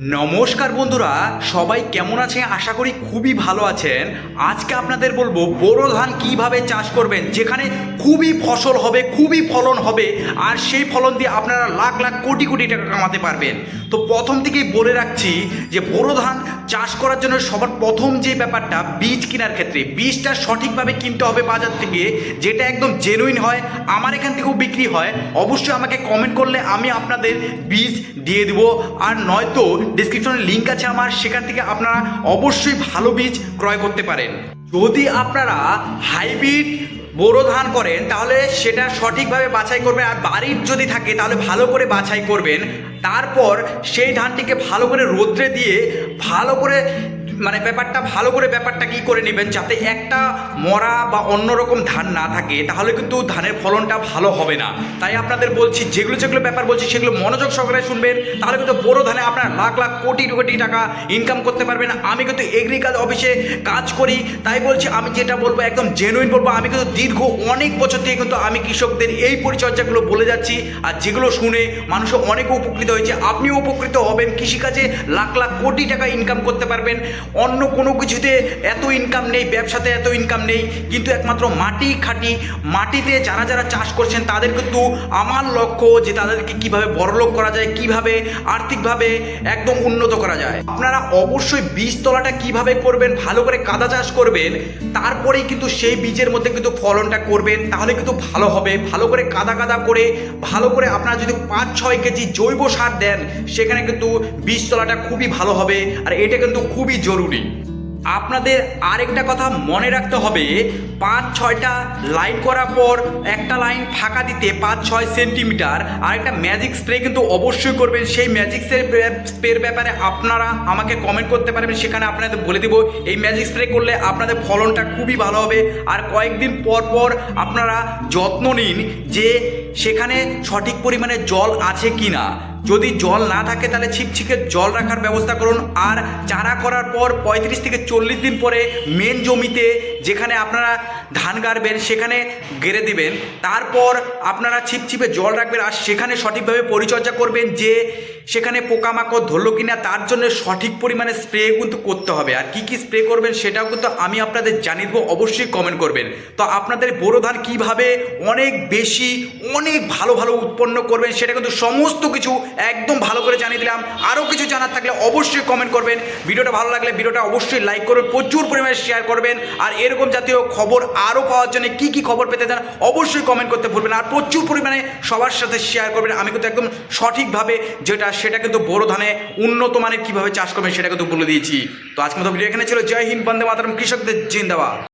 নমস্কার বন্ধুরা, সবাই কেমন আছেন? আশা করি খুবই ভালো আছেন। আজকে আপনাদের বলব, বোরো ধান কীভাবে চাষ করবেন? যেখানে খুবই ফসল হবে, খুবই ফলন হবে, আর সেই ফলন দিয়ে আপনারা লাখ লাখ কোটি কোটি টাকা কামাতে পারবেন। তো প্রথম থেকেই বলে রাখছি যে, বোরো ধান চাষ করার জন্য সবার প্রথম যে ব্যাপারটা, বীজ কেনার ক্ষেত্রে। বীজটা সঠিকভাবে কিনতে হবে বাজার থেকে, যেটা একদম জেনুইন হয়, আমার এখান থেকেও বিক্রি হয়। অবশ্যই আমাকে কমেন্ট করলে আমি আপনাদের বীজ দিয়ে দেবো। আর নয়তো ডিসক্রিপশনে লিঙ্ক আছে আমার, সেখান থেকে আপনারা অবশ্যই ভালো বীজ ক্রয় করতে পারেন। যদি আপনারা হাইব্রিড বোরো ধান করেন, তাহলে সেটা সঠিকভাবে বাছাই করবেন, আর বাড়ির যদি থাকে, তাহলে ভালো করে বাছাই করবেন। তারপর সেই ধানটিকে ভালো করে রোদ্রে দিয়ে, ভালো করে মানে ব্যাপারটা ভালো করে ব্যাপারটা কি করে নেবেন যাতে একটা মরা বা অন্যরকম ধান না থাকে, তাহলে কিন্তু ধানের ফলনটা ভালো হবে না। তাই আপনাদের বলছি, যেগুলো যেগুলো ব্যাপার বলছি, সেগুলো মনোযোগ সহকারে শুনবেন, তাহলে কিন্তু বড় ধানে আপনার লাখ লাখ কোটি কোটি টাকা ইনকাম করতে পারবেন। আমি কিন্তু এগ্রিকালচার অফিসে কাজ করি, তাই বলছি, আমি যেটা বলব একদম জেনুইন বলব, আমি কিন্তু দীর্ঘ অনেক বছর থেকে কিন্তু আমি কৃষকদের এই পরিচর্যাগুলো বলে যাচ্ছি। আর যেগুলো শুনে মানুষ অনেক উপকৃত হয়েছে, আপনিও উপকৃত হবেন, কৃষিকাজে লাখ লাখ কোটি টাকা ইনকাম করতে পারবেন। অন্য কোনো কিছুতে এত ইনকাম নেই, ব্যবসাতে এত ইনকাম নেই, কিন্তু একমাত্র মাটি খাটি, মাটিতে যারা যারা চাষ করছেন তাদের কিন্তু আমার লক্ষ্য যে তাদেরকে কীভাবে বড়লোক করা যায়, কীভাবে আর্থিকভাবে একদম উন্নত করা যায়। আপনারা অবশ্যই বীজতলাটা কীভাবে করবেন, ভালো করে কাদা চাষ করবেন, তারপরেই কিন্তু সেই বীজের মধ্যে কিন্তু ফলনটা করবেন, তাহলে কিন্তু ভালো হবে। ভালো করে কাদা কাদা করে, ভালো করে আপনারা যদি পাঁচ ছয় কেজি জৈব সার দেন, সেখানে কিন্তু বীজতলাটা খুবই ভালো হবে। আর এটা কিন্তু খুবই জরুরি। আপনাদের আরেকটা কথা মনে রাখতে হবে, পাঁচ, ছয়টা লাইন করার পর একটা লাইন ফাঁকা দিতে পাঁচ, ছয় সেন্টিমিটার আর একটা ম্যাজিক স্প্রে কিন্তু অবশ্যই করবেন। সেই ম্যাজিক স্প্রের ব্যাপারে আপনারা আমাকে কমেন্ট করতে পারবেন, সেখানে আপনাদের বলে দেবো। এই ম্যাজিক স্প্রে করলে আপনাদের ফলনটা খুবই ভালো হবে। আর কয়েকদিন পর পর আপনারা যত্ন নিন যে সেখানে সঠিক পরিমাণে জল আছে কি না যদি জল না থাকে তাহলে ছিপছিপে জল রাখার ব্যবস্থা করুন। আর চারা করার পর পঁয়ত্রিশ থেকে চল্লিশ দিন পরে মেন জমিতে যেখানে আপনারা ধান গাড়বেন, সেখানে গেড়ে দিবেন। তারপর আপনারা ছিপছিপে জল রাখবেন আর সেখানে সঠিকভাবে পরিচর্যা করবেন যে সেখানে পোকামাকড় ধরলো কি না তার জন্য সঠিক পরিমাণে স্প্রে কিন্তু করতে হবে। আর কি কি স্প্রে করবেন সেটাও কিন্তু আমি আপনাদের জানিয়ে দেবো, অবশ্যই কমেন্ট করবেন। তো আপনাদের বোরো ধান কীভাবে অনেক বেশি, অনেক ভালো ভালো উৎপন্ন করবেন সেটা কিন্তু সমস্ত কিছু একদম ভালো করে জানিয়ে দিলাম। আরও কিছু জানার থাকলে অবশ্যই কমেন্ট করবেন। ভিডিওটা ভালো লাগলে ভিডিওটা অবশ্যই লাইক করবেন, প্রচুর পরিমাণে শেয়ার করবেন। আর এরকম জাতীয় খবর আরও পাওয়ার জন্য কি কি খবর পেতে চান অবশ্যই কমেন্ট করতে ভুলবেন আর প্রচুর পরিমাণে সবার সাথে শেয়ার করবেন। আমি কিন্তু একদম সঠিকভাবে যেটা সেটা কিন্তু বড় ধানে উন্নত মানের কীভাবে চাষ করবেন সেটা কিন্তু বলে দিয়েছি। তো আজকে মতো ভিডিও এখানে ছিল। জয় হিন্দ, বন্দে মাতারম। কৃষকদের জিন্দাবাদ।